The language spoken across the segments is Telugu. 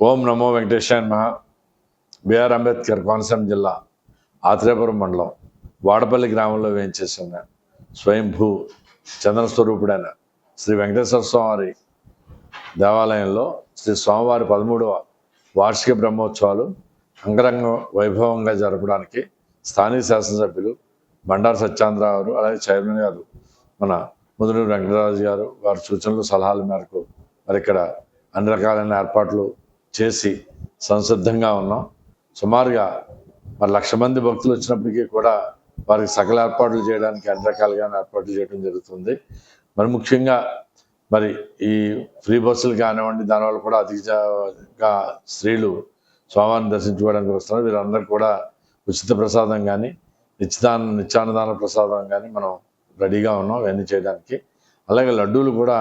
ఓం నమో వెంకటేశ్వర బిఆర్ అంబేద్కర్ కోనసీమ జిల్లా ఆత్రేయపురం మండలం వాడపల్లి గ్రామంలో వేయించేసిన స్వయంభూ చంద్రస్వరూపుడైన శ్రీ వెంకటేశ్వర స్వామి దేవాలయంలో శ్రీ స్వామివారి పదమూడవ వార్షిక బ్రహ్మోత్సవాలు అంగరంగ వైభవంగా జరపడానికి స్థానిక శాసనసభ్యులు బండారు సత్యాంధ్ర గారు అలాగే చైర్మన్ గారు మన ముదురు వెంకటరాజు గారు వారి సూచనలు సలహాల మేరకు మరి ఇక్కడ అన్ని రకాలైన ఏర్పాట్లు చేసి సంసిద్ధంగా ఉన్నాం. సుమారుగా మరి లక్ష మంది భక్తులు వచ్చినప్పటికీ కూడా వారికి సకల ఏర్పాట్లు చేయడానికి అన్ని రకాలుగా ఏర్పాట్లు చేయడం జరుగుతుంది. మరి ముఖ్యంగా మరి ఈ ఫ్రీ బస్సులు కానివ్వండి దానివల్ల కూడా అధికంగా స్త్రీలు స్వామిని దర్శించుకోవడానికి వస్తున్నారు. వీరందరూ కూడా ఉచిత ప్రసాదం కానీ నిత్యదాన నిత్యాన్నదాన ప్రసాదం కానీ మనం రెడీగా ఉన్నాం ఇవన్నీ చేయడానికి. అలాగే లడ్డూలు కూడా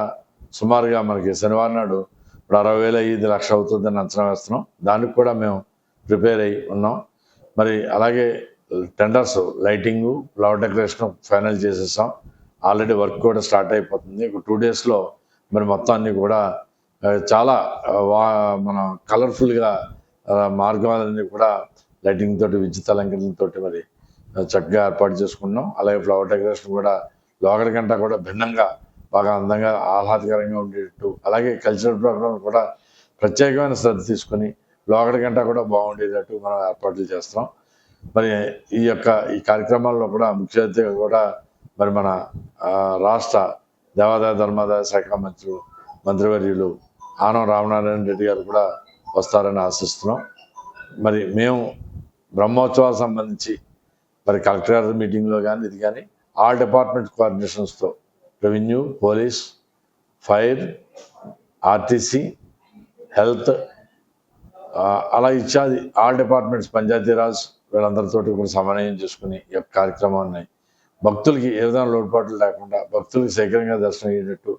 సుమారుగా మనకి శనివారం నాడు ఇప్పుడు అరవై వేలు ఐదు లక్ష అవుతుందని అంచనా వేస్తున్నాం. దానికి కూడా మేము ప్రిపేర్ అయి ఉన్నాం. మరి అలాగే tenders lighting flower decoration final చేసేసాం. ఆల్రెడీ వర్క్ కూడా స్టార్ట్ అయిపోతుంది. ఒక టూ డేస్లో మరి మొత్తం అన్ని కూడా చాలా వా మన కలర్ఫుల్గా మార్గాలన్నీ కూడా లైటింగ్ తోటి విద్యుత్ అలంకరణతోటి మరి చక్కగా ఏర్పాటు చేసుకున్నాం. అలాగే ఫ్లవర్ డెకరేషన్ కూడా లోకల్ కంటే కూడా భిన్నంగా బాగా అందంగా ఆహ్లాదకరంగా ఉండేటట్టు అలాగే కల్చరల్ ప్రోగ్రామ్ కూడా ప్రత్యేకమైన శ్రద్ధ తీసుకొని లోకల్ కంటే కూడా బాగుండేటట్టు మనం ఏర్పాట్లు చేస్తాం. మరి ఈ యొక్క ఈ కార్యక్రమాల్లో కూడా ముఖ్య అతిథిగా కూడా మరి మన రాష్ట్ర దేవాదాయ ధర్మాదాయ శాఖ మంత్రులు మంత్రివర్యులు ఆనం రామనారాయణ రెడ్డి గారు కూడా వస్తారని ఆశిస్తున్నాం. మరి మేము బ్రహ్మోత్సవాలకు సంబంధించి మరి కలెక్టర్ గారి మీటింగ్లో కానీ ఇది కానీ all department కోఆర్డినేషన్స్తో revenue police fire RTC health అలా ఇచ్చాది ఆల్ డిపార్ట్మెంట్స్ పంచాయతీరాజ్ వీళ్ళందరితో కూడా సమన్వయం చేసుకుని ఈ యొక్క కార్యక్రమాన్ని భక్తులకి ఏ విధంగా లోటుపాట్లు లేకుండా భక్తులకి శీఘ్రంగా దర్శనం అయ్యేటట్టు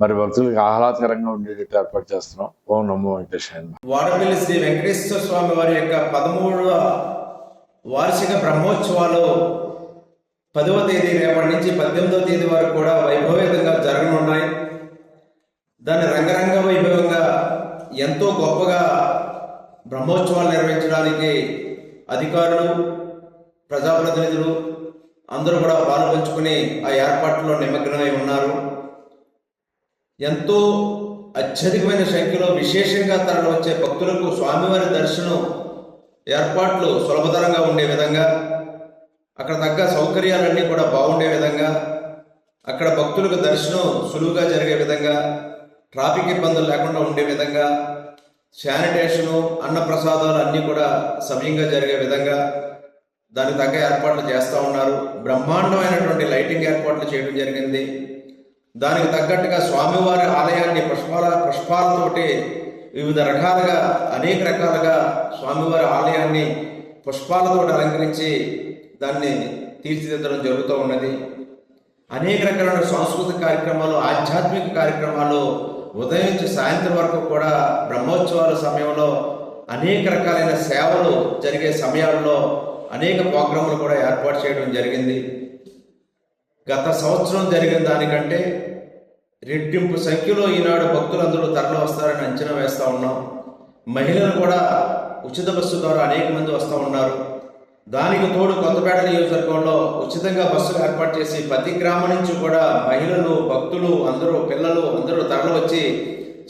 మరి భక్తులకు ఆహ్లాదకరంగా ఉండేటట్టు ఏర్పాటు చేస్తున్నాం. ఓం నమో వెంకటేశ్వర వాడపల్లి శ్రీ వెంకటేశ్వర స్వామి వారి యొక్క పదమూడవ వార్షిక బ్రహ్మోత్సవాలు పదవ తేదీ రేపటి నుంచి పద్దెనిమిదవ తేదీ వరకు కూడా వైభవేతంగా జరగనున్నాయి. దాన్ని రంగరంగ వైభవంగా ఎంతో గొప్పగా బ్రహ్మోత్సవాలు నిర్వహించడానికి అధికారులు ప్రజాప్రతినిధులు అందరూ కూడా పాలు పంచుకుని ఆ ఏర్పాట్లో నిమగ్నమై ఉన్నారు. ఎంతో అత్యధికమైన సంఖ్యలో విశేషంగా తరలి వచ్చే భక్తులకు స్వామివారి దర్శనం ఏర్పాట్లు సులభతరంగా ఉండే విధంగా అక్కడ తగ్గ సౌకర్యాలన్నీ కూడా బాగుండే విధంగా అక్కడ భక్తులకు దర్శనం సులువుగా జరిగే విధంగా ట్రాఫిక్ ఇబ్బందులు లేకుండా ఉండే విధంగా శానిటేషను అన్నప్రసాదాలు అన్నీ కూడా సమయంగా జరిగే విధంగా దానికి తగ్గ ఏర్పాట్లు చేస్తూ ఉన్నారు. బ్రహ్మాండమైనటువంటి లైటింగ్ ఏర్పాట్లు చేయడం జరిగింది. దానికి తగ్గట్టుగా స్వామివారి ఆలయాన్ని పుష్పాల పుష్పాలతోటి వివిధ రకాలుగా అనేక రకాలుగా స్వామివారి ఆలయాన్ని పుష్పాలతో అలంకరించి దాన్ని తీర్చిదిద్దడం జరుగుతూ ఉన్నది. అనేక రకాలైన సాంస్కృతిక కార్యక్రమాలు ఆధ్యాత్మిక కార్యక్రమాలు ఉదయం నుంచి సాయంత్రం వరకు కూడా బ్రహ్మోత్సవాల సమయంలో అనేక రకాలైన సేవలు జరిగే సమయాల్లో అనేక ప్రోగ్రాములు కూడా ఏర్పాటు చేయడం జరిగింది. గత సంవత్సరం జరిగిన దానికంటే రెట్టింపు సంఖ్యలో ఈనాడు భక్తులందరూ తరలి వస్తారని అంచనా వేస్తూ ఉన్నాం. మహిళలు కూడా ఉచిత బస్సు ద్వారా అనేక మంది వస్తూ ఉన్నారు. దానికి తోడు కొత్తపేట నియోజకవర్గంలో ఉచితంగా బస్సులు ఏర్పాటు చేసి ప్రతి గ్రామం నుంచి కూడా మహిళలు భక్తులు అందరూ పిల్లలు అందరూ తరలి వచ్చి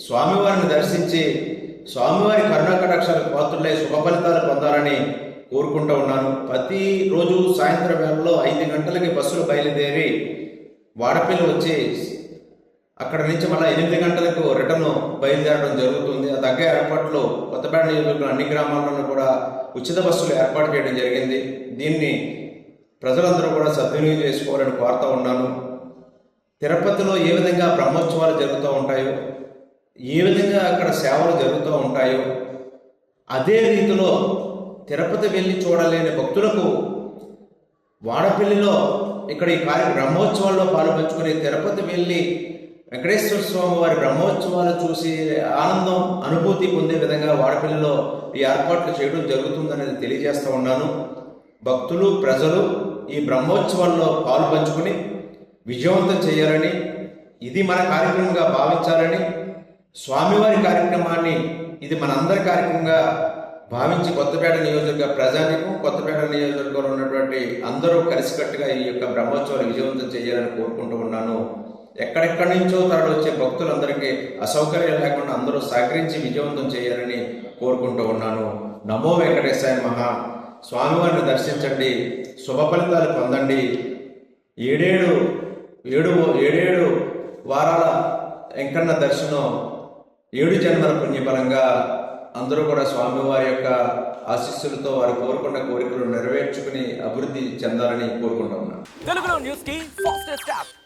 స్వామివారిని దర్శించి స్వామివారి కరుణాకటాక్షాలకు పాత్రులై శుభ ఫలితాలు పొందాలని కోరుకుంటూ ఉన్నాను. ప్రతి రోజు సాయంత్రం వేళలో ఐదు గంటలకి బస్సులు బయలుదేరి వాడపల్లి వచ్చి అక్కడ నుంచి మళ్ళీ ఎనిమిది గంటలకు రిటర్న్ బయలుదేరడం జరుగుతుంది. ఆ దగ్గర ఏర్పాట్లు కొత్తపేట నియోజకవర్గం అన్ని గ్రామాల్లోనూ కూడా ఉచిత బస్సులు ఏర్పాటు చేయడం జరిగింది. దీన్ని ప్రజలందరూ కూడా సద్వినియోగం చేసుకోవాలని కోరుతూ ఉన్నాను. తిరుపతిలో ఏ విధంగా బ్రహ్మోత్సవాలు జరుగుతూ ఉంటాయో ఏ విధంగా అక్కడ సేవలు జరుగుతూ ఉంటాయో అదే రీతిలో తిరుపతి వెళ్ళి చూడలేని భక్తులకు వాడపల్లిలో ఇక్కడ ఈ కార్య బ్రహ్మోత్సవాల్లో పాల్పంచుకుని తిరుపతి వెళ్ళి వెంకటేశ్వర స్వామి వారి బ్రహ్మోత్సవాలు చూసి ఆనందం అనుభూతి పొందే విధంగా వాడపల్లిలో ఈ ఏర్పాట్లు చేయడం జరుగుతుందనేది తెలియజేస్తూ ఉన్నాను. భక్తులు ప్రజలు ఈ బ్రహ్మోత్సవాల్లో పాలు పంచుకుని విజయవంతం చేయాలని ఇది మన కార్యక్రమంగా భావించాలని స్వామివారి కార్యక్రమాన్ని ఇది మనందరి కార్యక్రమంగా భావించి కొత్తపేట నియోజకవర్గ ప్రజానికం కొత్తపేట నియోజకవర్గంలో ఉన్నటువంటి అందరూ కలిసికట్టుగా ఈ యొక్క బ్రహ్మోత్సవాలు విజయవంతం చేయాలని కోరుకుంటూ ఉన్నాను. ఎక్కడెక్కడి నుంచో తరలి వచ్చే భక్తులందరికీ అసౌకర్యం లేకుండా అందరూ సహకరించి విజయవంతం చేయాలని కోరుకుంటూ ఉన్నాను. నమో వెంకటేశాయ మహా. స్వామివారిని దర్శించండి. శుభ ఫలితాలు పొందండి. ఏడేడు ఏడు ఏడేడు వారాల వెంకన్న దర్శనం ఏడు జన్మల పుణ్యఫలంగా అందరూ కూడా స్వామివారి యొక్క ఆశీస్సులతో వారు కోరుకున్న కోరికలు నెరవేర్చుకుని అభివృద్ధి చెందాలని కోరుకుంటూ ఉన్నాను. తెలుగులో న్యూస్కి ఫాస్టెస్ట్ యాప్.